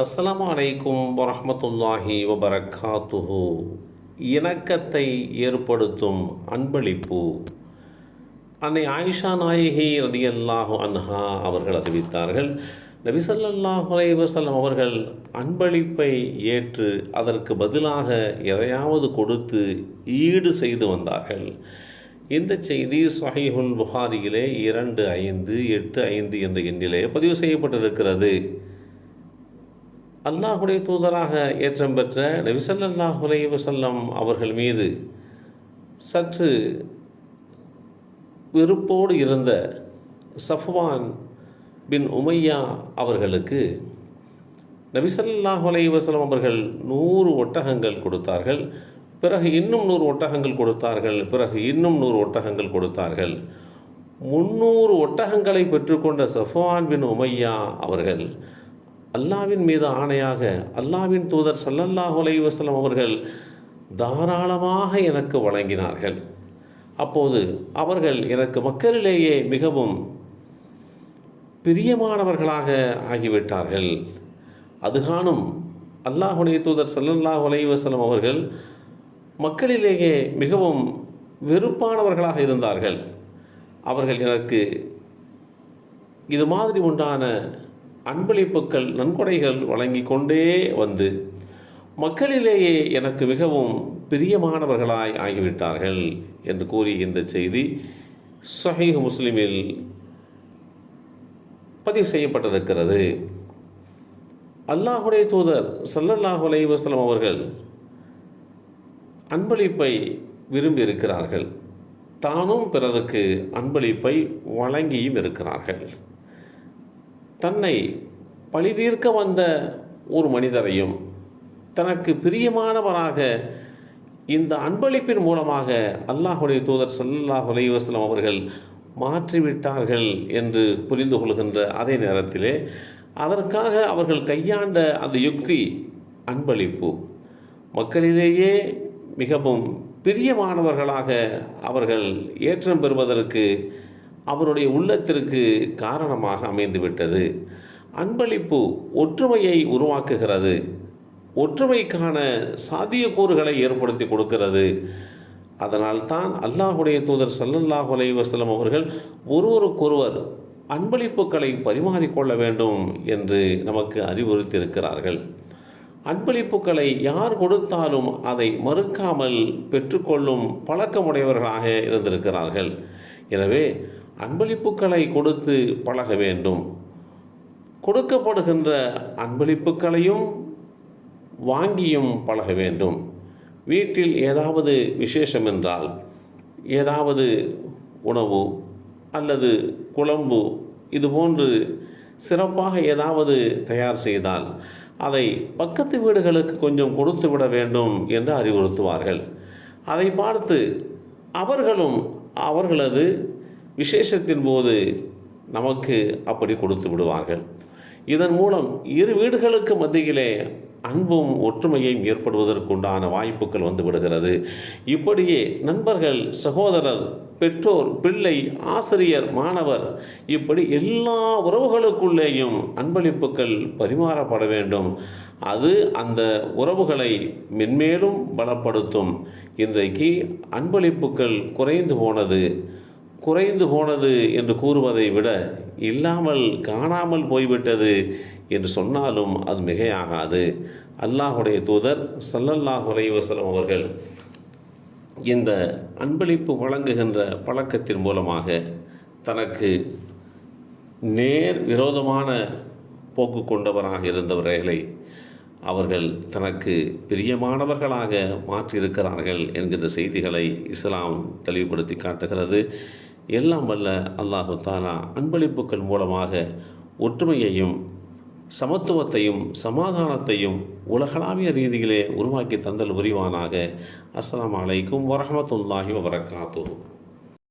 அஸ்லாம் அலைக்கும் வரமத்துல்லாஹி வபரகாத்துஹு இணக்கத்தை ஏற்படுத்தும் அன்பளிப்பு. அன்னை ஆயிஷா நாயகி ரதியல்லாஹு அன்ஹா அவர்கள் அறிவித்தார்கள் நபி ஸல்லல்லாஹு அவர்கள் அன்பளிப்பை ஏற்று அதற்கு பதிலாக எதையாவது கொடுத்து ஈடு செய்து வந்தார்கள். இந்த செய்தி சஹீஹுல் புகாரியிலே இரண்டு ஐந்து எட்டு ஐந்து என்ற எண்ணிலே பதிவு செய்யப்பட்டிருக்கிறது. அல்லாஹுடைய தூதராக ஏற்றம் பெற்ற நபிசல்லாஹ் அலைஹி வஸல்லம் அவர்கள் மீது சற்று வெறுப்போடு இருந்த சஃப்வான் பின் உமையா அவர்களுக்கு நபிசல்லாஹ் அலைஹி வஸல்லம் அவர்கள் நூறு ஒட்டகங்கள் கொடுத்தார்கள். பிறகு இன்னும் நூறு ஒட்டகங்கள் கொடுத்தார்கள். பிறகு இன்னும் நூறு ஒட்டகங்கள் கொடுத்தார்கள். முந்நூறு ஒட்டகங்களை பெற்றுக்கொண்ட சஃப்வான் பின் உமையா அவர்கள் அல்லாவின் மீது ஆணையாக அல்லாவின் தூதர் சல்லல்லாஹ் அலைஹி அவர்கள் தாராளமாக எனக்கு வழங்கினார்கள். அப்போது அவர்கள் எனக்கு மக்களிலேயே மிகவும் பிரியமானவர்களாக ஆகிவிட்டார்கள். அதுகாணும் அல்லாஹுடைய தூதர் சல்லல்லாஹ் அலைஹி அவர்கள் மக்களிலேயே மிகவும் வெறுப்பானவர்களாக இருந்தார்கள். அவர்கள் எனக்கு இது மாதிரி உண்டான அன்பளிப்புக்கள் நன்கொடைகள் வழங்கி கொண்டே வந்து மக்களிலேயே எனக்கு மிகவும் பிரியமானவர்களாய் ஆகிவிட்டார்கள் என்று கூறி இந்த செய்தி சஹீஹ் முஸ்லிமில் பதிவு செய்யப்பட்டிருக்கிறது. அல்லாஹுடைய தூதர் சல்லல்லாஹு அலைஹி அவர்கள் அன்பளிப்பை விரும்பி இருக்கிறார்கள் தானும் பிறருக்கு அன்பளிப்பை வழங்கியும் இருக்கிறார்கள். தன்னை பழிதீர்க்க வந்த ஒரு மனிதரையும் தனக்கு பிரியமானவராக இந்த அன்பளிப்பின் மூலமாக அல்லாஹுடைய தூதர் சல்லாஹ் அலைவாஸ்லாம் அவர்கள் மாற்றிவிட்டார்கள் என்று புரிந்து கொள்கின்ற அதே நேரத்திலே அதற்காக அவர்கள் கையாண்ட அந்த யுக்தி அன்பளிப்பு. மக்களிலேயே மிகவும் பிரியமானவர்களாக அவர்கள் ஏற்றம் பெறுவதற்கு அவருடைய உள்ளத்திற்கு காரணமாக அமைந்துவிட்டது. அன்பளிப்பு ஒற்றுமையை உருவாக்குகிறது. ஒற்றுமைக்கான சாத்தியக்கூறுகளை ஏற்படுத்தி கொடுக்கிறது. அதனால் தான் அல்லாஹுடைய தூதர் சல்லல்லாஹு அலைஹி அவர்கள் ஒருவருக்கொருவர் அன்பளிப்புகளை பரிமாறிக்கொள்ள வேண்டும் என்று நமக்கு அறிவுறுத்தியிருக்கிறார்கள். அன்பளிப்புகளை யார் கொடுத்தாலும் அதை மறுக்காமல் பெற்றுக்கொள்ளும் பழக்கமுடையவர்களாக இருந்திருக்கிறார்கள். எனவே அன்பளிப்புகளை கொடுத்து பழக வேண்டும். கொடுக்கப்படுகின்ற அன்பளிப்புகளையும் வாங்கியும் பழக வேண்டும். வீட்டில் ஏதாவது விசேஷம் என்றால் ஏதாவது உணவு அல்லது குழம்பு இதுபோன்று சிறப்பாக ஏதாவது தயார் செய்தால் அதை பக்கத்து வீடுகளுக்கு கொஞ்சம் கொடுத்து விட வேண்டும் என்று அறிவுறுத்துவார்கள். அதை பார்த்து அவர்களும் அவர்களது விசேஷத்தின் போது நமக்கு அப்படி கொடுத்து விடுவார்கள். இதன் மூலம் இரு வீடுகளுக்கு மத்தியிலே அன்பும் ஒற்றுமையும் ஏற்படுவதற்குண்டான வாய்ப்புகள் வந்து விடுகிறது. இப்படியே நண்பர்கள் சகோதரர் பெற்றோர் பிள்ளை ஆசிரியர் மாணவர் இப்படி எல்லா உறவுகளுக்குள்ளேயும் அன்பளிப்புகள் பரிமாறப்பட வேண்டும். அது அந்த உறவுகளை மென்மேலும் பலப்படுத்தும். இன்றைக்கு அன்பளிப்புகள் குறைந்து போனது குறைந்து போனது என்று கூறுவதை விட இல்லாமல் காணாமல் போய்விட்டது என்று சொன்னாலும் அது மிகையாகாது. அல்லாஹுடைய தூதர் சல்லல்லாஹ் உலைவசலம் அவர்கள் இந்த அன்பளிப்பு வழங்குகின்ற பழக்கத்தின் மூலமாக தனக்கு நேர் விரோதமான போக்கு கொண்டவராக இருந்தவர்களை அவர்கள் தனக்கு பிரியமானவர்களாக மாற்றியிருக்கிறார்கள் என்கின்ற செய்திகளை இஸ்லாம் தெளிவுபடுத்தி காட்டுகிறது. எல்லாம் வல்ல அல்லாஹு தாலா அன்பளிப்புகள் மூலமாக ஒற்றுமையையும் சமத்துவத்தையும் சமாதானத்தையும் உலகளாவிய ரீதியிலே உருவாக்கி தந்தல் புரிவானாக. அஸ்லாம் அலைக்கும் வரமத்துல்லாஹி வபரகாத்துஹு.